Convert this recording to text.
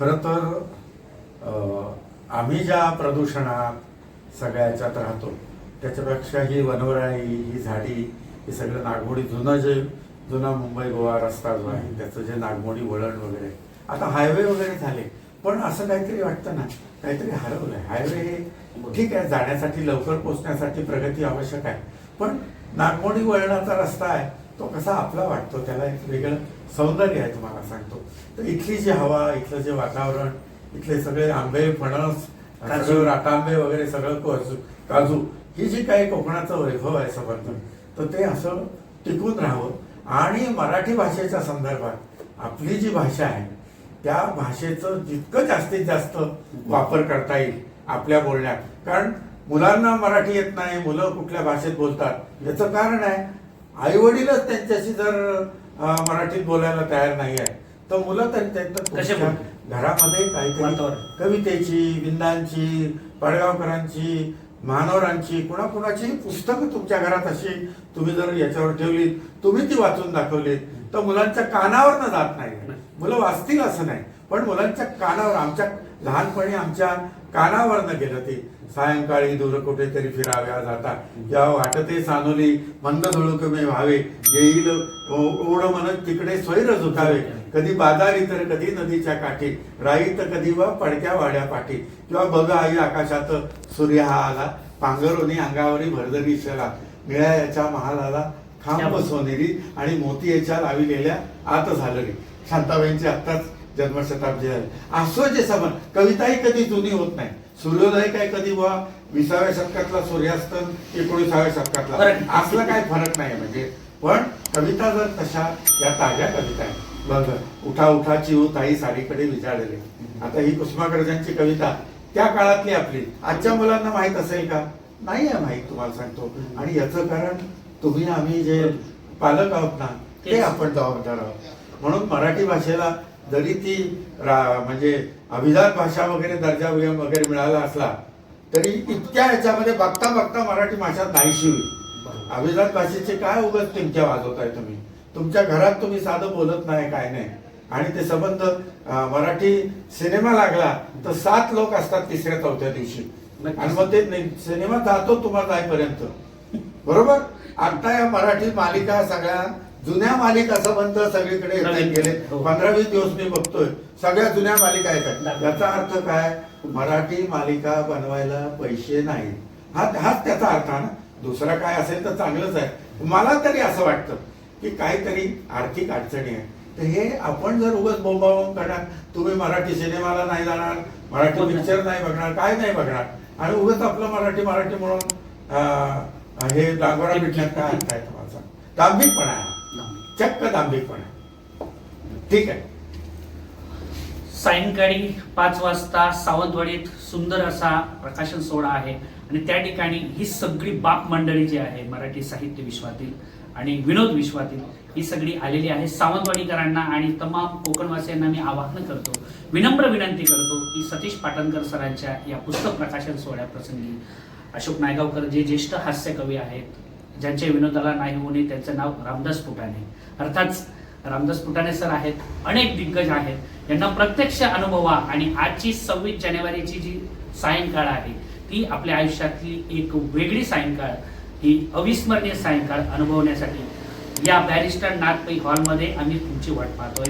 खरं तर आम्ही ज्या प्रदूषणात सगळ्या याच्यात राहतो त्याच्यापेक्षा ही वनवराई ही झाडी ही सगळं नागमोडी जुनं जे जुना मुंबई गोवा रस्ता जो आहे त्याचं जे नागमोडी वळण वगैरे आता हायवे वगैरे झाले पण असं काहीतरी वाटतं ना काहीतरी हरवलंय हायवे हे ठीक आहे जाण्यासाठी लवकर पोहोचण्यासाठी प्रगती आवश्यक आहे पण नागमोडी वळणाचा रस्ता आहे तो कसा आपला वाटतो त्याला एक वेगळं सौंदर्य आहे तुम्हाला सांगतो. तर इथली जी हवा इथलं जे वातावरण इथले सगळे आंबे फणस काजू. सगळं राटांबे वगैरे सगळं काजू काजू ही जी काही कोकणाचं वैभव आहे संबंध तर ते असं टिकून राहावं. आणि मराठी भाषेच्या संदर्भात आपली जी भाषा आहे त्या भाषेचं जितकं जास्तीत जास्त वापर करता येईल आपल्या बोलण्यात. कारण मुलांना मराठी येत नाही मुलं कुठल्या भाषेत बोलतात याचं कारण आहे आई वडीलच त्यांच्याशी जर मराठीत बोलायला तयार नाही आहे तर मुलं तर त्यांचं कसे तुमच्या बोलतात? घरामध्ये काहीतरी. कवितेची विंदांची पडगावकरांची महानवरांची कुणाकुणाची पुस्तकं तुमच्या घरात अशी तुम्ही जर याच्यावर ठेवली तुम्ही ती वाचून दाखवली तर मुलांच्या कानावर न जात नाही मुलं वाचतील असं नाही पण मुलांच्या कानावर आमच्या लहानपणी आमच्या कानावर न गेलं ते. सायंकाळी दूर कुठेतरी फिराव्या जाता या वाटते सानोली मंद धुळुकमे व्हावे. येईल ओढ म्हणत तिकडे स्वैर झुकावे कधी बाजारी तर कधी नदीच्या काठी. राई तर कधी वा पडक्या वाड्या पाठी. किंवा बघ आई आकाशात सूर्य हा आला. पांघरोनी अंगावरी भरदरी शला. निळ्या याच्या महालाला खांब सोनेरी आणि मोती याच्या लाविलेल्या आत झालरी. शांताबाईंची आत्ताच जन्मशताब्दी आहे असो जे समज कविताही कधी जुनी होत नाही. सूर्योदय काय कधी बुवा? विसाव्या शतकातला सूर्यास्त एकोणीसाव्या शतकातला. असला काय फरक नाही म्हणजे. पण कविता जर तशा या ताज्या कविता आहेत. बघ उठा उठाची हो ताई साडीकडे विचारलेले आता ही कुसुमाग्रजांची कविता त्या काळातली आपली. आजच्या मुलांना माहीत असेल का? नाही आहे माहीत तुम्हाला सांगतो. आणि याचं कारण तुम्ही आम्ही जे पालक आहोत ना ते. आपण जबाबदार आहोत. म्हणून मराठी भाषेला जरी ती रा- म्हणजे अभिजात भाषा वगैरे दर्जा वगैरे मिळाला असला तरी इतक्या ह्याच्यामध्ये बघता बघता मराठी भाषा नाहीशी होईल. अभिजात भाषेचे काय उगाच टिमक्या वाजवताय तुम्ही? तुमच्या घरात तुम्ही साधं बोलत नाही काय नाही. आणि ते संबंध मराठी सिनेमा लागला तर सात लोक असतात तिसऱ्या चौथ्या दिवशी. आणि मग ते नाही- सिनेमा जातो तुम्हाला जाईपर्यंत बरोबर? आता या मराठी मालिका सगळ्या जुन्या मालिका संबंध सगळीकडे येत नवीन. गेले हो. पंधरा वीस दिवस मी बघतोय सगळ्या जुन्या मालिका येतात. याचा अर्थ काय मराठी मालिका बनवायला पैसे नाही हा हाच त्याचा अर्थ आहे ना दुसरा काय असेल तर चांगलंच आहे मला तरी असं वाटतं की काहीतरी आर्थिक अडचणी आहे तर हे आपण जर उगाच बोंबाबोंब करणार तुम्ही मराठी सिनेमाला नाही जाणार मराठी. पिक्चर नाही बघणार काय नाही बघणार आणि उगाच आपलं मराठी मराठी म्हणून हे डांगोरा पिटण्यात काय अर्थ आहे तुम्हाला दांभिकपणा आहे. चक्क दांभिकपणा ठीक आहे. सायंकाळी पाच वाजता सावंतवाडीत सुंदर असा प्रकाशन सोहळा आहे आणि त्या ठिकाणी ही सगळी बाप मंडळी जी आहे मराठी साहित्य विश्वातील आणि विनोद विश्वातील ही सगळी आलेली आहे. सावंतवाडीकरांना आणि तमाम कोकणवासियांना मी आवाहन करतो विनम्र विनंती करतो की सतीश पाटणकर सरांच्या या पुस्तक प्रकाशन सोहळ्याप्रसंगी अशोक नायगावकर जे ज्येष्ठ हास्य कवी आहेत ज्यांच्या विनोदाला नाही होणे त्यांचं नाव रामदास फुटाणे अर्थात रामदास फुटाणे सर आहेत अनेक दिग्गज आहेत. यांना प्रत्यक्ष अनुभवा आणि आजची सव्वीस जानेवारीची जी सायंकाळ आहे ती आपल्या आयुष्यातली एक वेगळी सायंकाळ. ही अविस्मरणीय सायंकाळ अनुभवण्यासाठी या बॅरिस्टर नागपै हॉलमध्ये आम्ही तुमची वाट पाहतोय.